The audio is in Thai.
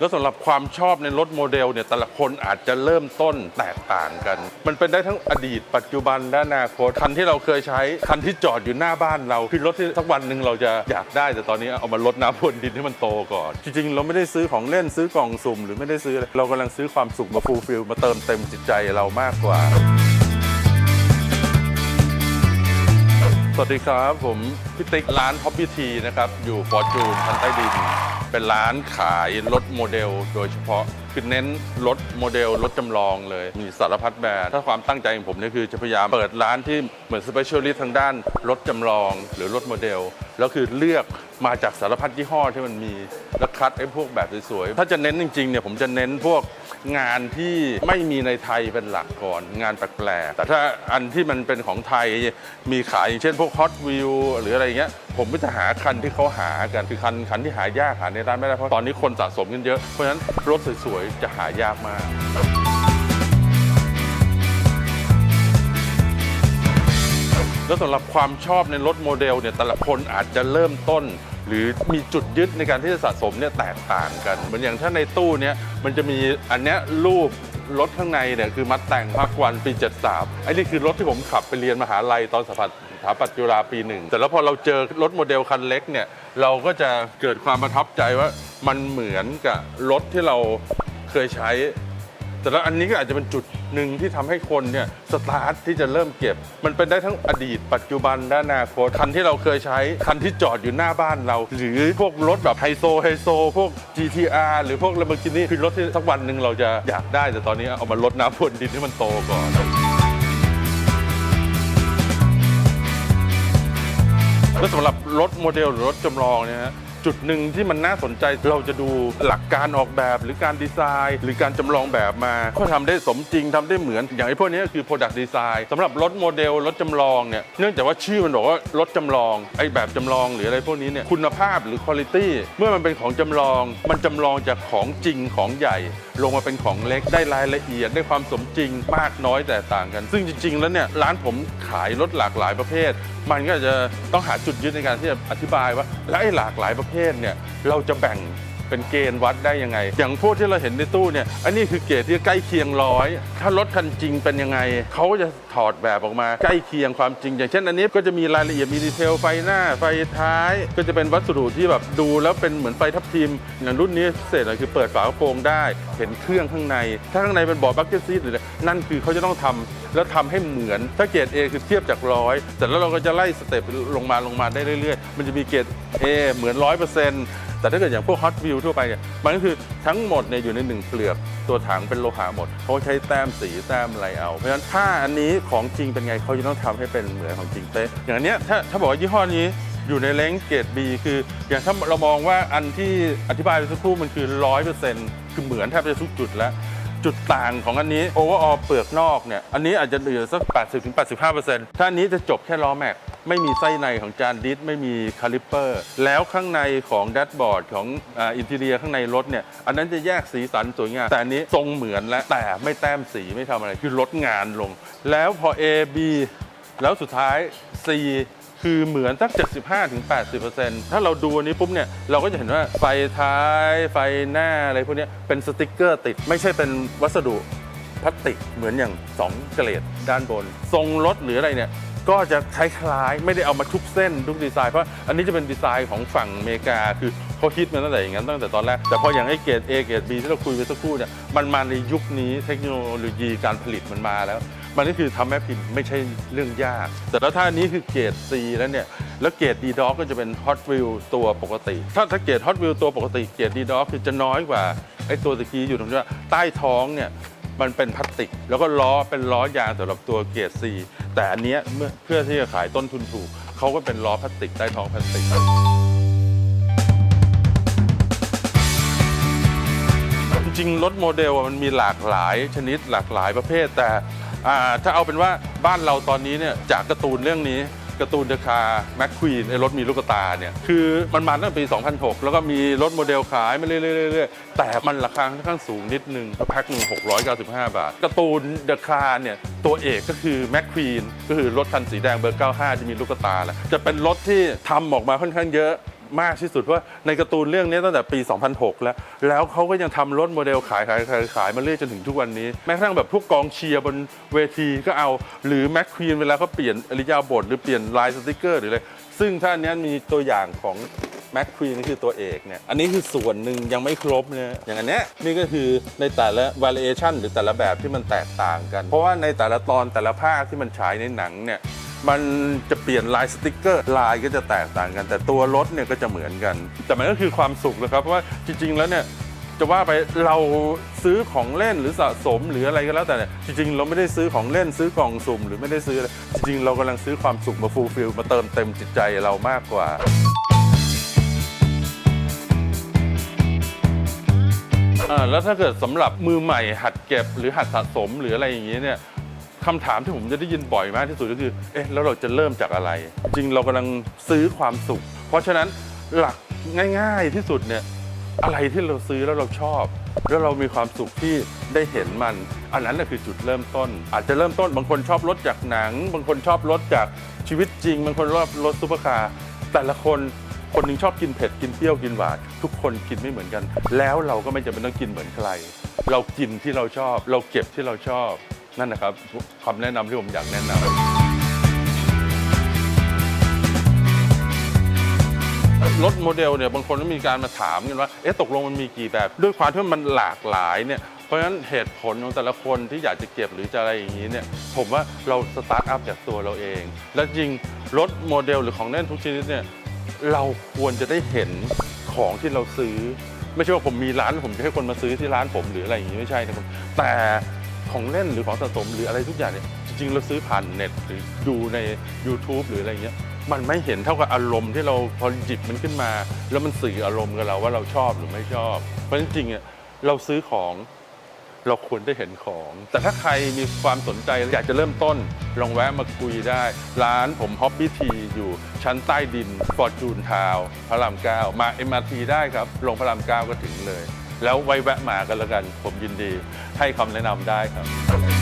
แล้วสำหรับความชอบในรถโมเดลเนี่ยแต่ละคนอาจจะเริ่มต้นแตกต่างกัน มันเป็นได้ทั้งอดีต ปัจจุบันและอนาคตคันที่เราเคยใช้คันที่จอดอยู่หน้าบ้านเราคือรถที่สักวันหนึ่งเราจะอยากได้แต่ตอนนี้เอามาลดน้ำพรวนดินให้มันโตก่อน จริงๆ เราไม่ได้ซื้อของเล่นซื้อกล่องสุ่มหรือไม่ได้ซื้ออะไรเรากำลังซื้อความสุขมาฟูลฟิลมาเติมเต็มจิตใจเรามากกว่าสวัสดีครับ ผมพี่ติ๊กร้านท็อปพิทีนะครับ อยู่ฟอร์จูนชั้นใต้ดิน เป็นร้านขายรถโมเดลโดยเฉพาะคือเน้นรถโมเดลรถจำลองเลย มีสารพัดแบรนด์ถ้าความตั้งใจของผมเนี่ยคือจะพยายามเปิดร้านที่เหมือนสเปเชียลิสต์ทางด้านรถจำลองหรือรถโมเดล แล้วคือเลือกมาจากสารพัดยี่ห้อที่มันมี แล้วคัดไอ้พวกแบบสวยๆ ถ้าจะเน้นจริงๆเนี่ยผมจะเน้นพวกงานที่ไม่มีในไทยเป็นหลักก่อนงานแปลกๆแต่ถ้าอันที่มันเป็นของไทยมีขายอย่างเช่นพวก Hot Wheel หรืออะไรเงี้ยผมก็จะหาคันที่เขาหากันคือคันคันที่หายากหาในร้านไม่ได้เพราะตอนนี้คนสะสมกันเยอะเพราะฉะนั้นรถสวยๆจะหายากมากแล้วสำหรับความชอบในรถโมเดลเนี่ยแต่ละคนอาจจะเริ่มต้น หรือมีจุดยึดในการที่จะสะสมเนี่ยแตกต่างกันเหมือนอย่างถ้าในตู้เนี่ยมันจะมีอันเนี้ยรูปรถข้างในเนี่ยคือมัดแต่งภาควันปี 73ไอ้นี่คือรถที่ผมขับไปเรียนมหาลัยตอนสถาปัตย์สถาปัตย์จุฬาปีหนึ่งแต่แล้วพอเราเจอรถโมเดลคันเล็กเนี่ยเราก็จะเกิดความประทับใจว่ามันเหมือนกับรถที่เรา เคยใช้ แต่แล้วอันนี้ก็อาจจะเป็นจุดหนึ่งที่ทำให้คนเนี่ยสตาร์ทที่จะเริ่มเก็บ มันเป็นได้ทั้งอดีต ปัจจุบันและอนาคตคันที่เราเคยใช้ คันที่จอดอยู่หน้าบ้านเรา หรือพวกรถแบบไฮโซไฮโซ พวก GTR หรือพวก Lamborghini คือรถที่สักวันหนึ่งเราจะอยากได้ แต่ตอนนี้เอามาลดน้ำพรวนดินให้มันโตก่อน แล้วสำหรับรถโมเดลหรือรถจำลองเนี่ยฮะ จุดหนึ่งที่มันน่าสนใจเราจะดูหลักการออกแบบหรือการดีไซน์ หรือการจำลองแบบมาเขาทำได้สมจริงทำได้เหมือน อย่างไอ้พวกนี้ก็คือ Product Design สำหรับรถโมเดลรถจำลองเนี่ยเนื่องจากว่าชื่อมันบอกว่ารถจำลองไอ้แบบจำลองหรืออะไรพวกนี้เนี่ยคุณภาพหรือคุณภาพเมื่อมันเป็นของจำลอง มันจำลองจากของจริงของใหญ่ ลงมาเป็นของเล็กได้รายละเอียดได้ความสมจริงมากน้อยแต่ต่างกัน ซึ่งจริง ๆ แล้วเนี่ยร้านผมขายรถหลากหลายประเภท มันก็จะต้องหาจุดยึดในการที่จะอธิบายว่าและไอ้หลากหลายประเภทเนี่ยเราจะแบ่ง เป็นเกณฑ์วัดได้ยังไง อย่างพวกที่เราเห็นในตู้เนี่ย อันนี้คือเกณฑ์ที่ใกล้เคียงร้อย ถ้ารถคันจริงเป็นยังไง เขาจะถอดแบบออกมาใกล้เคียงความจริง อย่างเช่นอันนี้ก็จะมีรายละเอียดมีดีเทลไฟหน้าไฟท้าย ก็จะเป็นวัสดุที่แบบดูแล้วเป็นเหมือนไฟทับทิม อย่างรุ่นนี้พิเศษหน่อยคือเปิดฝากระโปรงได้ เห็นเครื่องข้างใน ถ้าข้างในเป็นบอร์ดบัคเก็ตซีดหรือนั่นคือเขาจะต้องทำแล้วทำให้เหมือน ถ้าเกรด A คือเทียบจากร้อยแต่แล้วเราก็จะไล่สเต็ปลงมาลงมาได้เรื่อยๆ มันจะมีเกรด A เหมือน 100% แต่ถ้าเกิดอย่างพวกฮอตวิวทั่วไปเนี่ยมันก็คือทั้งหมดเนี่ยอยู่ในหนึ่งเปลือกตัวถังเป็นโลหะหมดเขาใช้แต้มสีแต้มอะไรเอา เพราะฉะนั้นถ้าอันนี้ของจริงเป็นไงเขาจะต้องทำให้เป็นเหมือนของจริงเป๊ะอย่างอันเนี้ยถ้าถ้าบอกว่ายี่ห้อนี้อยู่ในเลนส์เกรด B คือ อย่างถ้าเรามองว่าอันที่อธิบายไปสักครู่มันคือร้อยเปอร์เซ็นต์คือเหมือนแทบจะทุกจุดแล้ว จุดต่างของอันนี้โอเวอร์ออเปลือกนอกเนี่ยอันนี้อาจจะเหลือสัก 80-85%ถ้าอันนี้จะจบแค่ล้อแม็กไม่มีไส้ในของจานดิสไม่มีคาลิปเปอร์ แล้วข้างในของแดชบอร์ดของอินทีเรียข้างในรถเนี่ย อันนั้นจะแยกสีสันสวยงาม แต่อันนี้ทรงเหมือนและแต่ไม่แต้มสีไม่ทำอะไร คือลดงานลง แล้วพอ A B แล้วสุดท้าย C คือเหมือนสัก 75-80%ถ้าเราดูอันนี้ปุ๊บเนี่ยเราก็จะเห็นว่าไฟท้ายไฟหน้าอะไรพวกนี้เป็นสติกเกอร์ติด ไม่ใช่เป็นวัสดุพลาสติกเหมือนอย่าง 2 เกรดด้านบน ทรงรถหรืออะไรเนี่ยก็จะคล้ายๆ ไม่ได้เอามาทุกเส้นทุกดีไซน์เพราะอันนี้จะเป็นดีไซน์ของฝั่งอเมริกา คือเขาคิดมาตั้งแต่อย่างนั้นตั้งแต่ตอนแรก แต่พออย่างไอ้เกรด A เกรด B ที่เราคุยไปสักครู่เนี่ยมันมาในยุคนี้เทคโนโลยีการผลิตมันมาแล้ว มันก็คือทำแม่พิมพ์ไม่ใช่เรื่องยาก แต่แล้วถ้าอันนี้คือเกรด C แล้วเนี่ย แล้วเกรด D Dog ก็จะเป็น Hot Wheel ตัวปกติ ถ้าถ้าเกรด Hot Wheel ตัวปกติเกรด D Dog คือจะน้อยกว่าไอ้ตัวตะกี้อยู่ตรงที่ว่าใต้ท้องเนี่ยมันเป็นพลาสติก แล้วก็ล้อเป็นล้อยางสำหรับตัวเกรด C แต่อันเนี้ยเพื่อที่จะขายต้นทุนถูกเขาก็เป็นล้อพลาสติกใต้ท้องพลาสติกจริงรถโมเดลมันมีหลากหลายชนิดหลากหลายประเภทแต่ อ่าถ้าเอาเป็นว่าบ้านเราตอนนี้เนี่ยจากการ์ตูนเรื่องนี้การ์ตูนเดอะคาร์แม็กควีนไอ้รถมีลูกตาเนี่ยคือมันมาตั้งแต่ปี 2006 แล้วก็มีรถโมเดลขายมาเรื่อยๆๆแต่มันราคาค่อนข้างสูงนิดนึงแพ็คหนึ่ง695 บาทการ์ตูนเดอะคาร์เนี่ยตัวเอกก็คือแม็กควีนก็คือรถคันสีแดงเบอร์ 95 ที่มีลูกตาแหละจะเป็นรถที่ทำออกมาค่อนข้างเยอะ มากที่สุดว่าในการ์ตูนเรื่องนี้ตั้งแต่ปี 2006 แล้ว แล้วเขาก็ยังทำรถโมเดลขายขายขายขายมาเรื่อยจนถึงทุกวันนี้ แม้กระทั่งแบบพวกกองเชียร์บนเวทีก็เอา หรือแม็กควีนเวลาเขาเปลี่ยนอริยาบทหรือเปลี่ยนลายสติกเกอร์หรืออะไรซึ่งถ้าอันนี้มีตัวอย่างของแม็กควีนนี่คือตัวเอกเนี่ย อันนี้คือส่วนหนึ่งยังไม่ครบเนี่ยอย่างอันเนี้ยนี่ก็คือในแต่ละ variation หรือแต่ละแบบที่มันแตกต่างกัน เพราะว่าในแต่ละตอนแต่ละภาคที่มันฉายในหนังเนี่ย มันจะเปลี่ยนลายสติกเกอร์ลายก็จะแตกต่างกัน แต่ตัวรถเนี่ยก็จะเหมือนกัน แต่มันก็คือความสุขนะครับเพราะว่าจริง ๆ แล้วเนี่ยจะว่าไปเราซื้อของเล่นหรือสะสมหรืออะไรก็แล้วแต่เนี่ยจริงๆ เราไม่ได้ซื้อของเล่นซื้อกล่องสุ่มหรือไม่ได้ซื้ออะไรจริงๆ เรากำลังซื้อความสุขมาฟูลฟิลมาเติมเต็มจิตใจเรามากกว่า อ่าแล้วถ้าเกิดสำหรับมือใหม่หัดเก็บหรือหัดสะสมหรืออะไรอย่างเงี้ยเนี่ย คำถามที่ผมจะได้ยินบ่อยมากที่สุดก็คือ เอ๊ะ แล้วเราจะเริ่มจากอะไร จริงเรากำลังซื้อความสุข เพราะฉะนั้นหลักง่ายๆที่สุดเนี่ยอะไรที่เราซื้อแล้วเราชอบ แล้วเรามีความสุขที่ได้เห็นมัน อันนั้นแหละคือจุดเริ่มต้น อาจจะเริ่มต้นบางคนชอบรถจากหนัง บางคนชอบรถจากชีวิตจริง บางคนชอบรถซุปเปอร์คาร์แต่ละคนคนหนึงชอบกินเผ็ดกินเปรี้ยวกินหวานทุกคนกินไม่เหมือนกัน แล้วเราก็ไม่จำเป็นต้องกินเหมือนใคร เรากินที่เราชอบ เราเก็บที่เราชอบ นั่นนะครับคำแนะนำที่ผมอยากแนะนำรถโมเดลเนี่ยบางคนก็มีการมาถามกันว่าเอ๊ะตกลงมันมีกี่แบบ ด้วยความที่มันหลากหลายเนี่ยเพราะฉะนั้นเหตุผลของแต่ละคนที่อยากจะเก็บหรือจะอะไรอย่างนี้เนี่ยผมว่าเราสตาร์ทอัพจากตัวเราเอง และจริงรถโมเดลหรือของเล่นทุกชนิดเนี่ยเราควรจะได้เห็นของที่เราซื้อ ไม่ใช่ว่าผมมีร้านผมจะให้คนมาซื้อที่ร้านผมหรืออะไรอย่างนี้ไม่ใช่นะครับแต่ ของเล่นหรือของสะสมหรืออะไรทุกอย่างเนี่ยจริงๆเราซื้อผ่านเน็ตหรือดูใน YouTube หรืออะไรเงี้ยมันไม่เห็นเท่ากับอารมณ์ที่เราพอหยิบมันขึ้นมา แล้วมันสื่ออารมณ์กับเราว่าเราชอบหรือไม่ชอบ เพราะจริงๆอะเราซื้อของเราควรได้เห็นของ แต่ถ้าใครมีความสนใจอยากจะเริ่มต้น ลองแวะมาคุยได้ ร้านผมฮอปปี้ทีอยู่ชั้นใต้ดินฟอร์จูนทาวพระรามเก้ามา MRT ได้ครับ ลงพระรามเก้าก็ถึงเลย แล้วไว้แวะมากันแล้วกัน ผมยินดีให้คำแนะนำได้ครับ